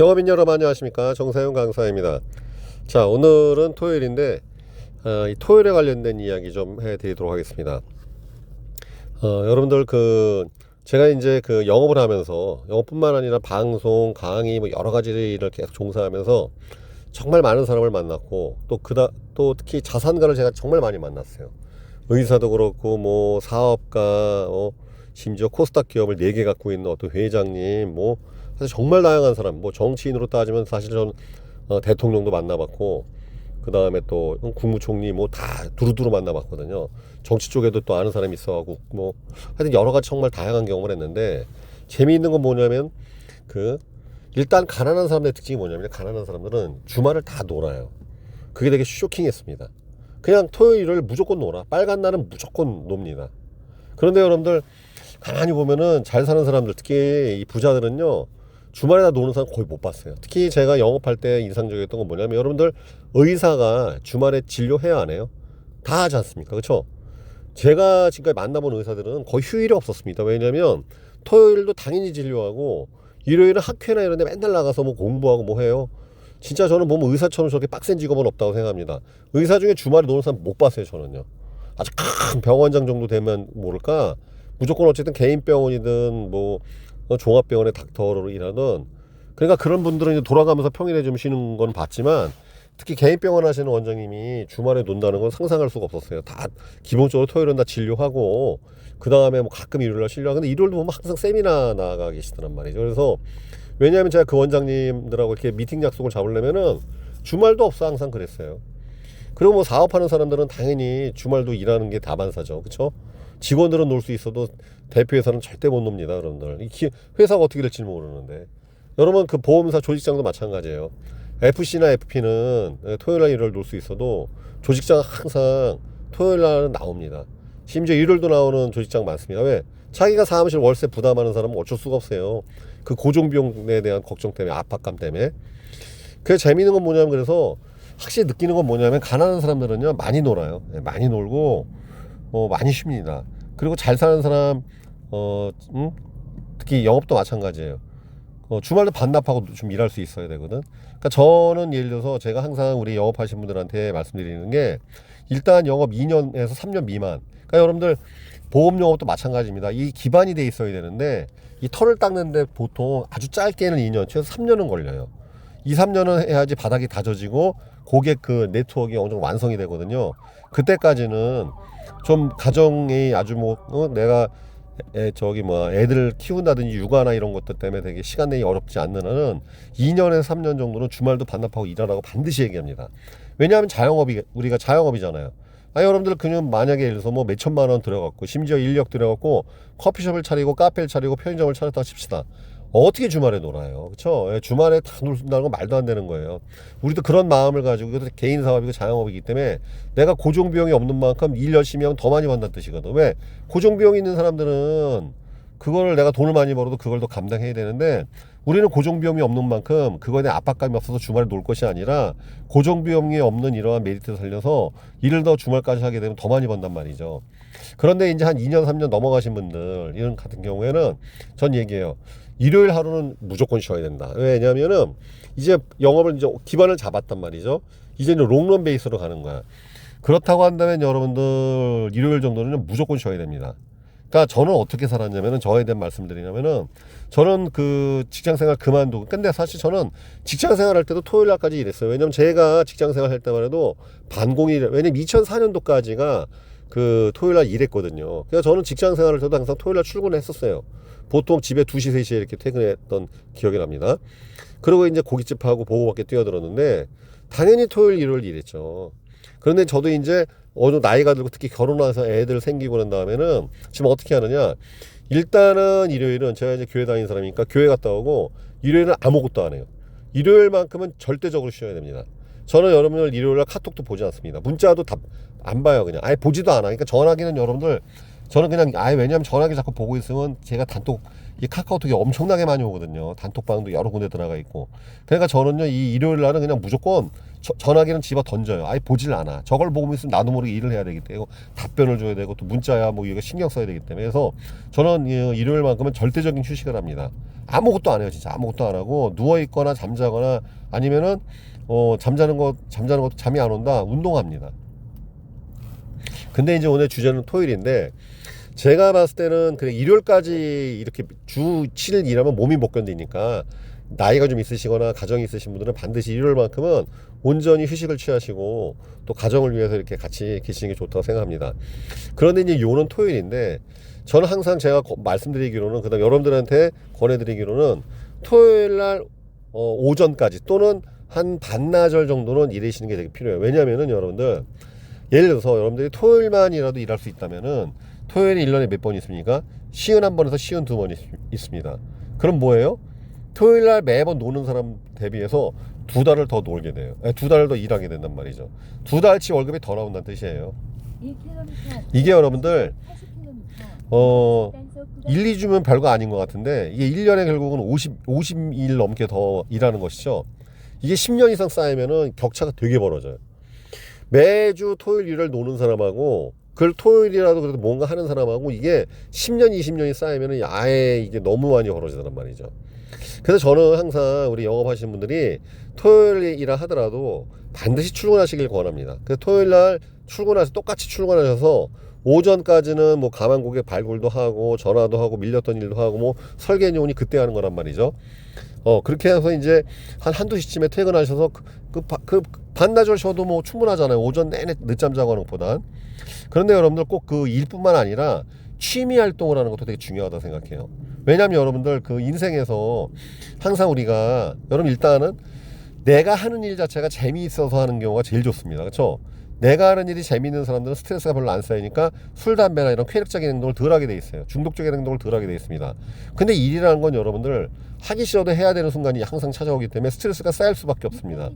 영업인 여러분 안녕하십니까? 정사용 강사입니다. 자 오늘은 토요일인데 어, 이 토요일에 관련된 이야기 좀 해드리도록 하겠습니다. 어, 여러분들 그 제가 이제 그 영업을 하면서 영업뿐만 아니라 방송 강의 뭐 여러 가지 일을 계속 종사하면서 정말 많은 사람을 만났고 또 그다 또 특히 자산가를 제가 정말 많이 만났어요. 의사도 그렇고 뭐 사업가 어, 심지어 코스닥 기업을 네 개 갖고 있는 어떤 회장님 뭐 사실 정말 다양한 사람 뭐 정치인으로 따지면 사실 전 어, 대통령도 만나봤고 그 다음에 또 국무총리 뭐 다 두루두루 만나봤거든요. 정치 쪽에도 또 아는 사람이 있어가고 뭐 하여튼 여러 가지 정말 다양한 경험을 했는데 재미있는 건 뭐냐면 그 일단 가난한 사람들의 특징이 뭐냐면 가난한 사람들은 주말을 다 놀아요. 그게 되게 쇼킹했습니다. 그냥 토요일을 무조건 놀아. 빨간 날은 무조건 놉니다. 그런데 여러분들 가만히 보면은 잘 사는 사람들 특히 이 부자들은요 주말에 다 노는 사람 거의 못 봤어요. 특히 제가 영업할 때 인상적이었던 건 뭐냐면 여러분들 의사가 주말에 진료해야 안 해요? 다 하지 않습니까? 그렇죠 제가 지금까지 만나본 의사들은 거의 휴일이 없었습니다. 왜냐면 토요일도 당연히 진료하고 일요일은 학회나 이런 데 맨날 나가서 뭐 공부하고 뭐 해요. 진짜 저는 보면 의사처럼 저렇게 빡센 직업은 없다고 생각합니다. 의사 중에 주말에 노는 사람 못 봤어요 저는요. 아주 큰 병원장 정도 되면 모를까? 무조건 어쨌든 개인 병원이든 뭐 어, 종합병원의 닥터로 일하든 그러니까 그런 분들은 이제 돌아가면서 평일에 좀 쉬는 건 봤지만 특히 개인 병원 하시는 원장님이 주말에 논다는 건 상상할 수가 없었어요. 다 기본적으로 토요일은 다 진료하고 그 다음에 뭐 가끔 일요일 날 진료하고 근데 일요일도 보면 항상 세미나 나가 계시더란 말이죠. 그래서 왜냐하면 제가 그 원장님들하고 이렇게 미팅 약속을 잡으려면은 주말도 없어 항상 그랬어요. 그리고 뭐 사업하는 사람들은 당연히 주말도 일하는 게 다반사죠. 그렇죠? 직원들은 놀 수 있어도 대표회사는 절대 못 놉니다, 여러분들. 회사가 어떻게 될지 모르는데. 여러분 그 보험사 조직장도 마찬가지예요. FC나 FP는 토요일 날 일요일 놀 수 있어도 조직장 항상 토요일 날은 나옵니다. 심지어 일요일도 나오는 조직장 많습니다. 왜? 자기가 사무실 월세 부담하는 사람은 어쩔 수가 없어요. 그 고정비용에 대한 걱정 때문에 압박감 때문에. 그 재미있는 건 뭐냐면 그래서 확실히 느끼는 건 뭐냐면 가난한 사람들은요 많이 놀아요. 예, 많이 놀고 어, 많이 쉽니다. 그리고 잘 사는 사람 어, 음? 특히 영업도 마찬가지예요. 어, 주말도 반납하고 좀 일할 수 있어야 되거든. 그러니까 저는 예를 들어서 제가 항상 우리 영업하신 분들한테 말씀드리는 게 일단 영업 2년에서 3년 미만. 그러니까 여러분들 보험 영업도 마찬가지입니다. 이 기반이 돼 있어야 되는데 이 털을 닦는데 보통 아주 짧게는 2년, 최소 3년은 걸려요. 2, 3년은 해야지 바닥이 다져지고 고객 그 네트워크가 어느 정도 완성이 되거든요. 그때까지는 좀 가정이 아주 뭐 어, 내가 애, 저기 뭐 애들 키운다든지 육아나 이런 것들 때문에 되게 시간 내기 어렵지 않는 한은 2년에서 3년 정도는 주말도 반납하고 일하라고 반드시 얘기합니다. 왜냐하면 자영업이 우리가 자영업이잖아요. 아 여러분들 그냥 만약에 예를 들어서 뭐 몇천만 원 들어갔고 심지어 인력 들어갔고 커피숍을 차리고 카페를 차리고 편의점을 차렸다 칩시다. 어떻게 주말에 놀아요? 그렇죠? 주말에 다 놀다는 건 말도 안 되는 거예요. 우리도 그런 마음을 가지고 이것도 개인 사업이고 자영업이기 때문에 내가 고정 비용이 없는 만큼 일 열심히 하면 더 많이 번다는 뜻이거든. 왜? 고정 비용이 있는 사람들은 그거를 내가 돈을 많이 벌어도 그걸 더 감당해야 되는데 우리는 고정 비용이 없는 만큼 그거에 대한 압박감이 없어서 주말에 놀 것이 아니라 고정 비용이 없는 이러한 메리트를 살려서 일을 더 주말까지 하게 되면 더 많이 번단 말이죠. 그런데 이제 한 2년, 3년 넘어가신 분들 이런 같은 경우에는 전 얘기해요. 일요일 하루는 무조건 쉬어야 된다. 왜냐면은 이제 영업을 이제 기반을 잡았단 말이죠. 이제 는 롱런 베이스로 가는 거야. 그렇다고 한다면 여러분들 일요일 정도는 무조건 쉬어야 됩니다. 그러니까 저는 어떻게 살았냐면은 저에 대한 말씀드리냐면은 저는 그 직장 생활 그만두고 근데 사실 저는 직장 생활할 때도 토요일 날까지 일했어요. 왜냐면 제가 직장 생활 할 때만 해도 반공일 왜냐면 2004년도까지가 그 토요일 날 일했거든요. 그래서 저는 직장 생활을 해도 항상 토요일 날 출근했었어요. 보통 집에 2시, 3시에 이렇게 퇴근했던 기억이 납니다. 그리고 이제 고깃집하고 보호밖에 뛰어들었는데 당연히 토요일, 일요일 일했죠. 그런데 저도 이제 어느 나이가 들고 특히 결혼해서 애들 생기고 난 다음에는 지금 어떻게 하느냐. 일단은 일요일은 제가 이제 교회 다니는 사람이니까 교회 갔다 오고 일요일은 아무것도 안 해요. 일요일만큼은 절대적으로 쉬어야 됩니다. 저는 여러분들 일요일 날 카톡도 보지 않습니다. 문자도 답 안 봐요. 그냥 아예 보지도 않아. 그러니까 전화기는 여러분들 저는 그냥 아예 왜냐하면 전화기 자꾸 보고 있으면 제가 단톡 이 카카오톡이 엄청나게 많이 오거든요. 단톡방도 여러 군데 들어가 있고. 그러니까 저는요 이 일요일 날은 그냥 무조건 저- 전화기는 집어 던져요. 아예 보질 않아. 저걸 보고 있으면 나도 모르게 일을 해야 되기 때문에 답변을 줘야 되고 또 문자야 뭐 이거 신경 써야 되기 때문에 그래서 저는 이 일요일만큼은 절대적인 휴식을 합니다. 아무것도 안 해요. 진짜 아무것도 안 하고 누워 있거나 잠자거나 아니면은 어 잠자는 거 잠자는 것도 잠이 안 온다. 운동합니다. 근데 이제 오늘 주제는 토요일인데 제가 봤을 때는 그래 일요일까지 이렇게 주 7일 일하면 몸이 못 견디니까 나이가 좀 있으시거나 가정이 있으신 분들은 반드시 일요일만큼은 온전히 휴식을 취하시고 또 가정을 위해서 이렇게 같이 계시는 게 좋다고 생각합니다. 그런데 이제 요는 토요일인데 저는 항상 제가 거- 말씀드리기로는 그다음 여러분들한테 권해드리기로는 토요일 날 어, 오전까지 또는 한 반나절 정도는 일하시는 게 되게 필요해요. 왜냐하면은 여러분들 예를 들어서 여러분들이 토요일만이라도 일할 수 있다면은 토요일이 1년에 몇 번 있습니까? 쉬운 한 번에서 쉬운 두 번 있습니다. 그럼 뭐예요? 토요일 날 매번 노는 사람 대비해서 두 달을 더 놀게 돼요. 아니, 두 달을 더 일하게 된단 말이죠. 두 달치 월급이 더 나온다는 뜻이에요. 이게 여러분들 어 1, 2주면 별거 아닌 것 같은데 이게 1년에 결국은 50, 50일 넘게 더 일하는 것이죠. 이게 10년 이상 쌓이면은 격차가 되게 벌어져요. 매주 토요일 일을 노는 사람하고 그걸 토요일이라도 그래도 뭔가 하는 사람하고 이게 10년, 20년이 쌓이면은 아예 이게 너무 많이 벌어지단 말이죠. 그래서 저는 항상 우리 영업하시는 분들이 토요일 일을 하더라도 반드시 출근하시길 권합니다. 그래서 토요일 날 출근해서 똑같이 출근하셔서 오전까지는 뭐 가만 고개 발굴도 하고 전화도 하고 밀렸던 일도 하고 뭐 설계요원이 그때 하는 거란 말이죠. 어 그렇게 해서 이제 한 한두 시쯤에 퇴근하셔서 그, 그, 바- 그 반나절 쉬어도 뭐 충분하잖아요. 오전 내내 늦잠 자고 하는 것보단. 그런데 여러분들 꼭 그 일뿐만 아니라 취미 활동을 하는 것도 되게 중요하다고 생각해요. 왜냐하면 여러분들 그 인생에서 항상 우리가 여러분 일단은 내가 하는 일 자체가 재미있어서 하는 경우가 제일 좋습니다. 그렇죠? 내가 하는 일이 재미있는 사람들은 스트레스가 별로 안 쌓이니까 술, 담배나 이런 쾌력적인 행동을 덜 하게 돼 있어요. 중독적인 행동을 덜 하게 돼 있습니다. 근데 일이라는 건 여러분들 하기 싫어도 해야 되는 순간이 항상 찾아오기 때문에 스트레스가 쌓일 수밖에 없습니다.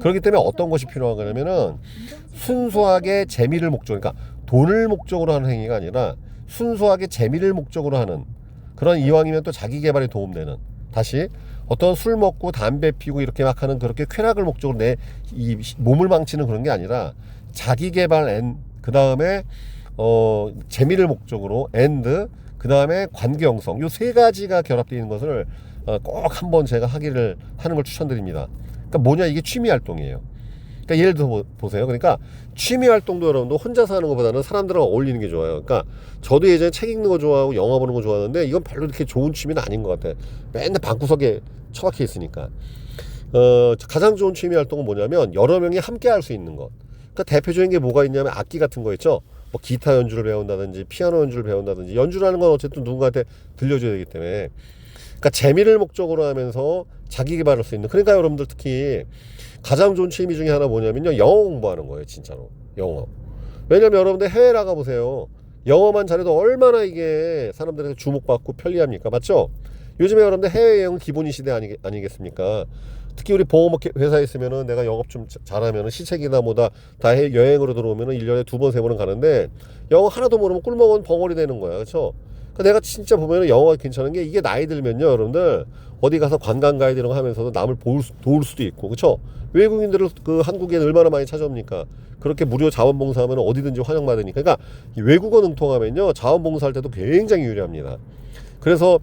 그렇기 때문에 어떤 것이 필요하냐면은 순수하게 재미를 목적, 그러니까 돈을 목적으로 하는 행위가 아니라 순수하게 재미를 목적으로 하는 그런 이왕이면 또 자기 개발에 도움되는 다시 어떤 술 먹고 담배 피고 이렇게 막 하는 그렇게 쾌락을 목적으로 내 이 몸을 망치는 그런 게 아니라 자기 개발 앤 그 다음에 어 재미를 목적으로 앤드 그 다음에 관계 형성 요 세 가지가 결합되어 있는 것을 어, 꼭 한번 제가 하기를 하는 걸 추천드립니다. 그러니까 뭐냐 이게 취미 활동이에요. 그러니까 예를 들어 보- 보세요. 그러니까 취미 활동도 여러분도 혼자서 하는 것보다는 사람들하고 어울리는 게 좋아요. 그러니까 저도 예전에 책 읽는 거 좋아하고 영화 보는 거 좋아하는데 이건 별로 이렇게 좋은 취미는 아닌 것 같아. 맨날 방구석에 처박혀 있으니까. 어, 가장 좋은 취미 활동은 뭐냐면 여러 명이 함께 할 수 있는 것. 그러니까 대표적인 게 뭐가 있냐면 악기 같은 거 있죠. 뭐 기타 연주를 배운다든지 피아노 연주를 배운다든지. 연주라는 건 어쨌든 누군가한테 들려줘야 되기 때문에. 그러니까 재미를 목적으로 하면서 자기 개발할 수 있는. 그러니까 여러분들 특히 가장 좋은 취미 중에 하나 뭐냐면요. 영어 공부하는 거예요 진짜로. 영어. 왜냐면 여러분들 해외 나가 보세요. 영어만 잘해도 얼마나 이게 사람들에게 주목받고 편리합니까? 맞죠? 요즘에 여러분들 해외 여행은 기본이 시대 아니, 아니겠습니까 특히 우리 보험 회사에 있으면은 내가 영업 좀 자- 잘하면은 시책이나 뭐다 다 해- 여행으로 들어오면은 일년에 두 번 세 번은 가는데 영어 하나도 모르면 꿀먹은 벙어리 되는 거야. 그렇죠 그러니까 내가 진짜 보면은 영어가 괜찮은 게 이게 나이 들면요 여러분들 어디 가서 관광 가이드 이런 거 하면서도 남을 도울, 수- 도울 수도 있고. 그렇죠 외국인들을 그 한국에 얼마나 많이 찾아옵니까? 그렇게 무료 자원봉사하면 어디든지 환영받으니까. 그러니까 이 외국어 능통하면요 자원봉사할 때도 굉장히 유리합니다. 그래서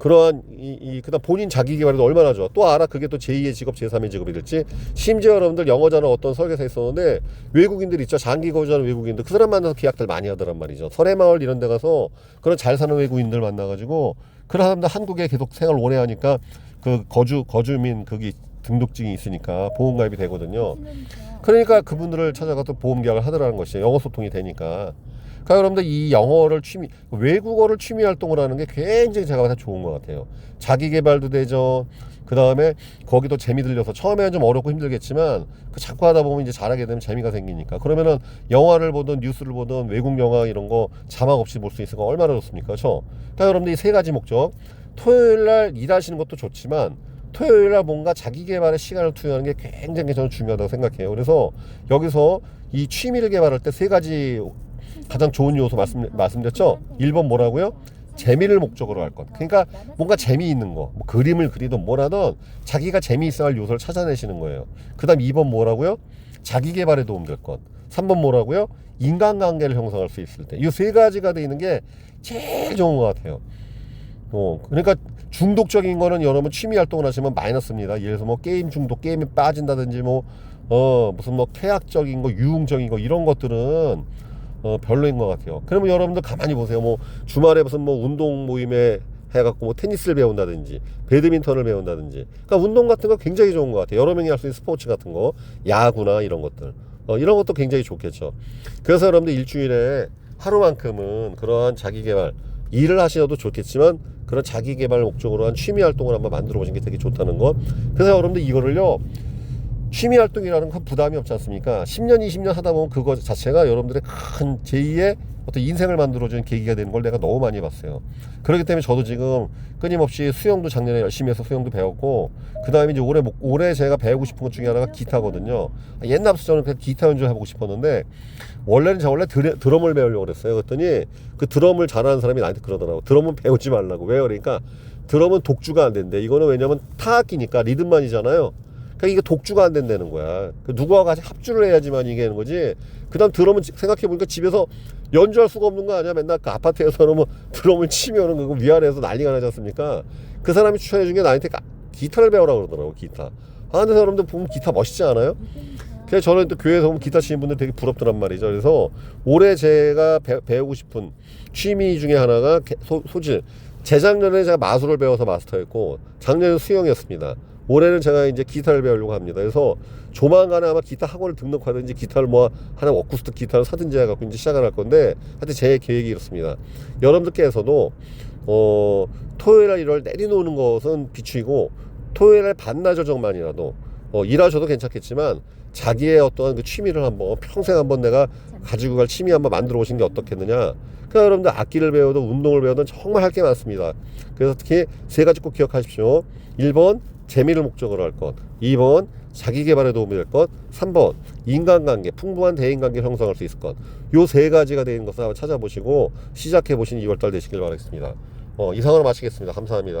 그러한 이, 이 그다음 본인 자기 개발에도 얼마나 좋아. 또 알아 그게 또 제2의 직업, 제3의 직업이 될지. 심지어 여러분들 영어자는 어떤 설계사 있었는데 외국인들 있죠. 장기 거주하는 외국인들 그 사람 만나서 계약들 많이 하더란 말이죠. 설해마을 이런 데 가서 그런 잘 사는 외국인들 만나 가지고 그런 사람들 한국에 계속 생활 오래 하니까 그 거주 거주민 거기 등록증이 있으니까 보험가입이 되거든요. 그러니까 그분들을 찾아가서 보험 계약을 하더라는 것이에요. 영어 소통이 되니까. 그러니까 여러분들 이 영어를 취미, 외국어를 취미 활동을 하는 게 굉장히 제가 봐서 좋은 것 같아요. 자기 개발도 되죠. 그 다음에 거기도 재미 들려서 처음에는 좀 어렵고 힘들겠지만 그 자꾸 하다 보면 이제 잘하게 되면 재미가 생기니까 그러면은 영화를 보든 뉴스를 보든 외국 영화 이런 거 자막 없이 볼 수 있으니까 얼마나 좋습니까? 그렇죠? 그러니까 여러분들 이 세 가지 목적 토요일 날 일하시는 것도 좋지만 토요일 날 뭔가 자기 개발에 시간을 투여하는 게 굉장히 저는 중요하다고 생각해요. 그래서 여기서 이 취미를 개발할 때 세 가지 가장 좋은 요소 말씀, 말씀드렸죠? 1번 뭐라고요? 재미를 목적으로 할 것. 그러니까 뭔가 재미있는 거, 뭐 그림을 그리든 뭐라든 자기가 재미있어 할 요소를 찾아내시는 거예요. 그 다음 2번 뭐라고요? 자기 개발에 도움될 것. 3번 뭐라고요? 인간관계를 형성할 수 있을 때. 이 세 가지가 돼 있는 게 제일 좋은 것 같아요. 어, 그러니까 중독적인 거는 여러분 취미 활동을 하시면 마이너스입니다. 예를 들어서 뭐 게임 중독, 게임에 빠진다든지 뭐, 어, 무슨 뭐 쾌락적인 거, 유흥적인 거 이런 것들은 어, 별로인 것 같아요. 그러면 여러분들 가만히 보세요. 뭐 주말에 무슨 뭐 운동 모임에 해갖고 뭐 테니스를 배운다든지 배드민턴을 배운다든지 그러니까 운동 같은 거 굉장히 좋은 것 같아요. 여러 명이 할 수 있는 스포츠 같은 거 야구나 이런 것들 어, 이런 것도 굉장히 좋겠죠. 그래서 여러분들 일주일에 하루만큼은 그러한 자기 개발 일을 하시어도 좋겠지만 그런 자기 개발 목적으로 한 취미 활동을 한번 만들어 보시는 게 되게 좋다는 거. 그래서 여러분들 이거를요. 취미 활동이라는 건 부담이 없지 않습니까? 10년, 20년 하다 보면 그거 자체가 여러분들의 큰 제2의 어떤 인생을 만들어주는 계기가 되는 걸 내가 너무 많이 봤어요. 그렇기 때문에 저도 지금 끊임없이 수영도 작년에 열심히 해서 수영도 배웠고, 그 다음에 이제 올해, 목- 올해 제가 배우고 싶은 것 중에 하나가 기타거든요. 옛날부터 저는 그냥 기타 연주해보고 싶었는데, 원래는 저 원래 드레, 드럼을 배우려고 그랬어요. 그랬더니 그 드럼을 잘하는 사람이 나한테 그러더라고. 드럼은 배우지 말라고. 왜 그러니까 드럼은 독주가 안 된대. 이거는 왜냐면 타악기니까 리듬만이잖아요. 그러니까 이게 독주가 안 된다는 거야. 그 누구와 같이 합주를 해야지만 이게 되는 거지. 그다음 드럼은 생각해 보니까 집에서 연주할 수가 없는 거 아니야? 맨날 그 아파트에서는 뭐 드럼을 치면은 그거 위아래에서 난리가 나지 않습니까? 그 사람이 추천해 준 게 나한테 가- 기타를 배우라 그러더라고 기타. 아 근데 여러분들 보면 기타 멋있지 않아요? 그래서 저는 또 교회에서 보면 기타 치는 분들 되게 부럽더란 말이죠. 그래서 올해 제가 배, 우고 싶은 취미 중에 하나가 개- 소, 소질. 재작년에 제가 마술을 배워서 마스터했고 작년에 수영이었습니다. 올해는 제가 이제 기타를 배우려고 합니다. 그래서 조만간에 아마 기타 학원을 등록하든지 기타를 뭐 하나 어쿠스틱 기타를 사든지 해갖고 이제 시작을 할 건데 하여튼 제 계획이 이렇습니다. 여러분들께서도 어 토요일 날 일요일 내려놓는 것은 비추이고 토요일 날 반나절 정만이라도 어, 일하셔도 괜찮겠지만 자기의 어떠한 그 취미를 한번 평생 한번 내가 가지고 갈 취미 한번 만들어 보시는 게 어떻겠느냐. 그러니까 여러분들 악기를 배워도 운동을 배워도 정말 할 게 많습니다. 그래서 특히 세 가지 꼭 기억하십시오. 1번 재미를 목적으로 할 것. 2번 자기 개발에 도움이 될 것. 3번 인간관계, 풍부한 대인관계를 형성할 수 있을 것. 요 세 가지가 되는 것을 한번 찾아보시고 시작해 보시는 2월달 되시길 바라겠습니다. 어, 이상으로 마치겠습니다. 감사합니다.